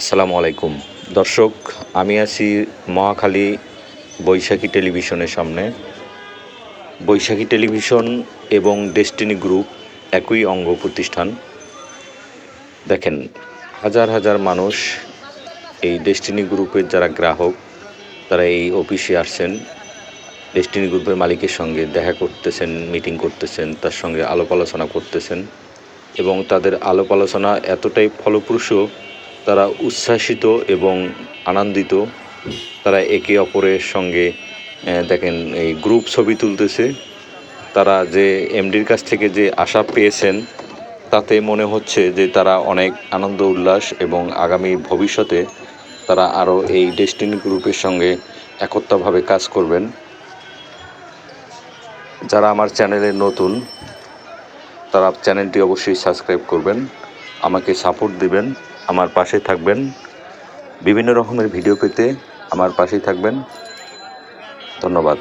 আসসালামু আলাইকুম। দর্শক, আমি আছি মহাখালী বৈশাখী টেলিভিশনের সামনে। বৈশাখী টেলিভিশন এবং ডেস্টিনি গ্রুপ একই অঙ্গ প্রতিষ্ঠান। দেখেন, হাজার হাজার মানুষ এই ডেস্টিনি গ্রুপের যারা গ্রাহক, তারা এই অফিসে আসছেন। ডেস্টিনি গ্রুপের মালিকের সঙ্গে দেখা করতেছেন, মিটিং করতেছেন, তার সঙ্গে আলোপ আলোচনা করতেছেন এবং তাদের আলাপ আলোচনা এতটাই ফলপ্রসূ তারা উচ্ছ্বাসিত এবং আনন্দিত। তারা একে অপরের সঙ্গে দেখেন এই গ্রুপ ছবি তুলতেছে। তারা যে এমডির কাছ থেকে যে আশা পেয়েছেন, তাতে মনে হচ্ছে যে তারা অনেক আনন্দ, উল্লাস এবং আগামী ভবিষ্যতে তারা আরও এই ডেস্টিনি গ্রুপের সঙ্গে একত্রভাবে কাজ করবেন। যারা আমার চ্যানেলে নতুন, তারা চ্যানেলটি অবশ্যই সাবস্ক্রাইব করবেন, আমাকে সাপোর্ট দিবেন। আমার পাশে থাকবেন। বিভিন্ন রকমের ভিডিও পেতে আমার পাশেই থাকবেন। ধন্যবাদ।